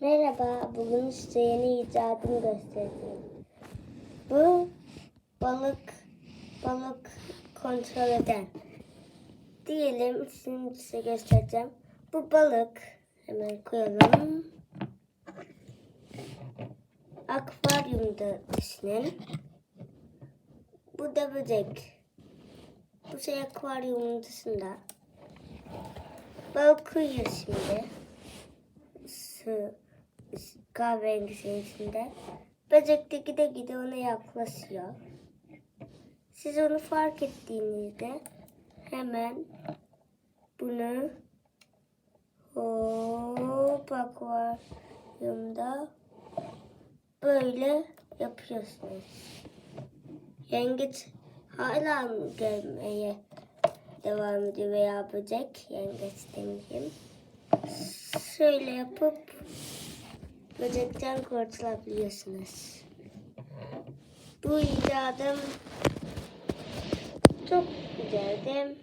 Merhaba, bugün size yeni icadımı göstereceğim. Bu balık, balık kontrol eden. Diyelim, şimdi size göstereceğim. Bu balık, hemen koyalım. Akvaryumda düşünün. Bu da böcek. Bu şey akvaryumun dışında. Balık uyuyor şimdi su kahverengi içinde. Böcek de gide ona yaklaşıyor. Siz onu fark ettiğinizde hemen bunu hop akvaryumda böyle yapıyorsunuz. Yengeç hala mı gelmeye devam ediyor veya böcek yengeç demeyeyim şöyle yapıp böcekten kurtulabiliyorsunuz. Bu icadım çok güzeldi.